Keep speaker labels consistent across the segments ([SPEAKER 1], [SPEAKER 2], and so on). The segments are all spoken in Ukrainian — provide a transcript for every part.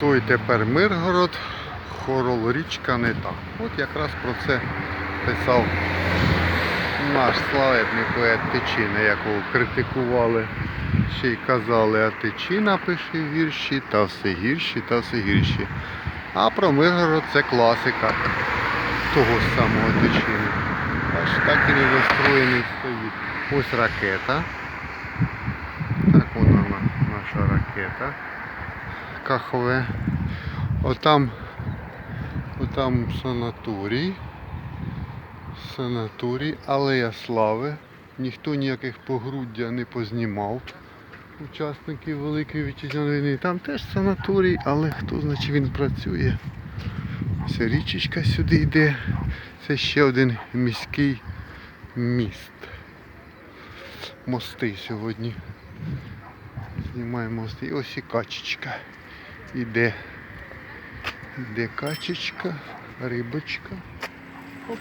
[SPEAKER 1] Той тепер Миргород, Хорол річка не та. От якраз про це писав наш славетний поет Тичина, якого критикували. Ще й казали, а Тичина пише вірші, та все гірші, та все гірші. А про Миргород це класика того самого Тичини. Аж так і не настроєний стоїть. Ось ракета. Так вона наша ракета. Кахове. Отам, отам санаторій. Санаторій, Алея Слави. Ніхто ніяких погруддя не познімав. Учасників Великої Вітчизняної війни. Там теж санаторій, але хто значить він працює. Ось річечка сюди йде. Це ще один міський міст. Мости сьогодні. Знімаємо мости. І ось і качечка. Іде. Іде качечка, рибочка. Оп.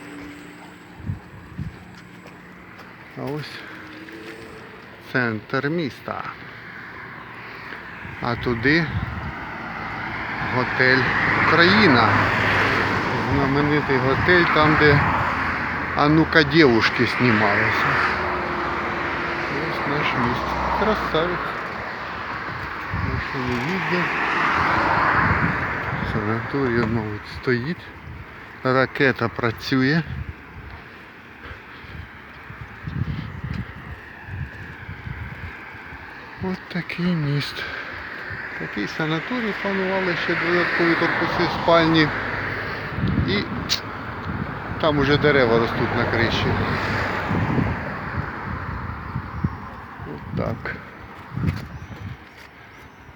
[SPEAKER 1] А ось центр міста. А туди готель Україна. Знаменитий готель там, де А ну-ка девушки знімалися. Ось наш міст. Красавець. Машини їздять. Санаторія мабуть стоїть. Ракета працює. Ось такий міст. Такий санаторій планували ще додаткові корпуси спальні і там уже дерева ростуть на криші. Ось так.